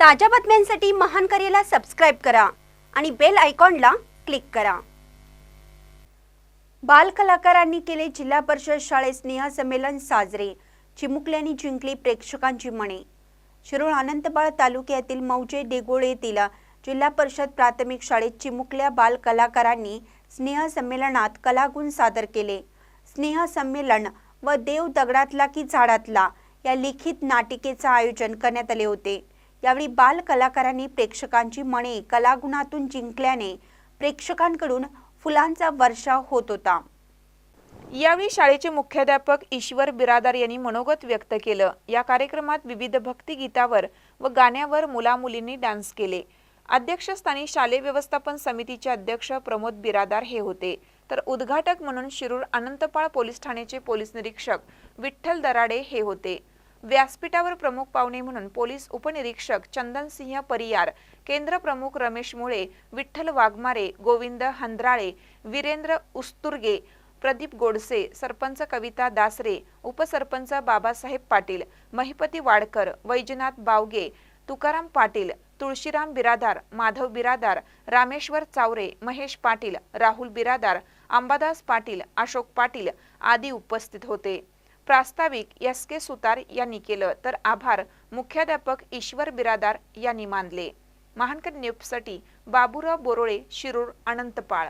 ताज्या बातम्यांसाठी महान करेला सबस्क्राईब करा आणि बेल आयकॉनला क्लिक करा. बाल कलाकारांनी केले जिल्हा परिषद शाळेत स्नेह संमेलन साजरे. चिमुकल्यांनी जिंकली प्रेक्षकांची मणे शिरोळ अनंतबाळ तालुक्यातील मौजे देगोळे येथील जिल्हा परिषद प्राथमिक शाळेत चिमुकल्या बाल कलाकारांनी स्नेह संमेलनात कलागुण सादर केले. स्नेह संमेलन व देव दगडातला की झाडातला या लिखित नाटिकेचं आयोजन करण्यात आले होते. यावेळी बाल कलाकारांनी प्रेक्षकांची मने कलागुणातून जिंकल्याने प्रेक्षकांकडून फुलांचा वर्षाव होत होता. यावेळी शाळेचे मुख्याध्यापक ईश्वर बिरादार यांनी मनोगत व्यक्त केलं. या कार्यक्रमात विविध भक्तिगीतावर व गाण्यावर मुलामुलींनी डान्स केले. अध्यक्षस्थानी शालेय व्यवस्थापन समितीचे अध्यक्ष प्रमोद बिरादार हे होते. तर उद्घाटक म्हणून शिरूर अनंतपाळ पोलीस ठाण्याचे पोलीस निरीक्षक विठ्ठल दराडे हे होते. व्यासपीठावर प्रमुख पाहुणे म्हणून पोलीस उपनिरीक्षक चंदनसिंह परियार केंद्र प्रमुख रमेश मुळे विठ्ठल वाघमारे गोविंद हंद्राळे वीरेंद्र उस्तुर्गे प्रदीप गोडसे सरपंच कविता दासरे उपसरपंच बाबासाहेब पाटील महिपती वाडकर वैजनाथ बावगे तुकाराम पाटील तुळशीराम बिरादार माधव बिरादार रामेश्वर चावरे महेश पाटील राहुल बिरादार अंबादास पाटील अशोक पाटील आदी उपस्थित होते. प्रास्ताविक एस के सुतार यांनी केलं. तर आभार. मुख्याध्यापक ईश्वर बिरादार यांनी मानले. महानकर न्यूजसाठी बाबुराव बोरोळे शिरूर अनंतपाळ.